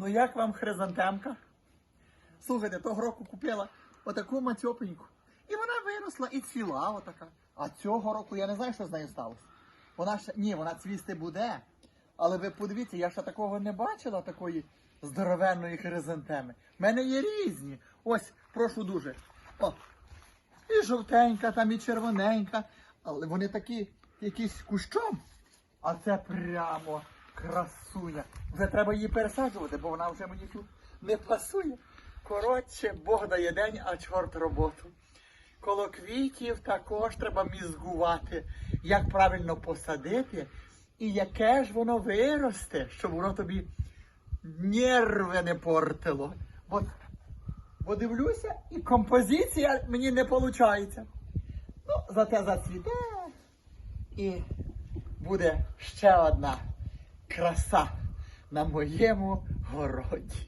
Ну як вам хризантемка? Слухайте, того року купила отаку мацьопеньку. І вона виросла і цвіла отака. А цього року я не знаю, що з нею сталося. Вона ще ні, вона цвісти буде. Але ви подивіться, я ще такого не бачила, такої здоровенної хризантеми. У мене є різні. Ось, прошу дуже. О, і жовтенька, там і червоненька. Але вони такі якісь кущом. А це прямо красуня. Вже треба її пересаджувати, бо вона вже мені тут не пасує. Коротше, Бог дає день, а чорт роботу. Коло квітів також треба мізгувати, як правильно посадити і яке ж воно виросте, щоб воно тобі нерви не портило. От, бо дивлюся, і композиція мені не виходить. Ну, зате зацвіте і буде ще одна краса на моєму городі.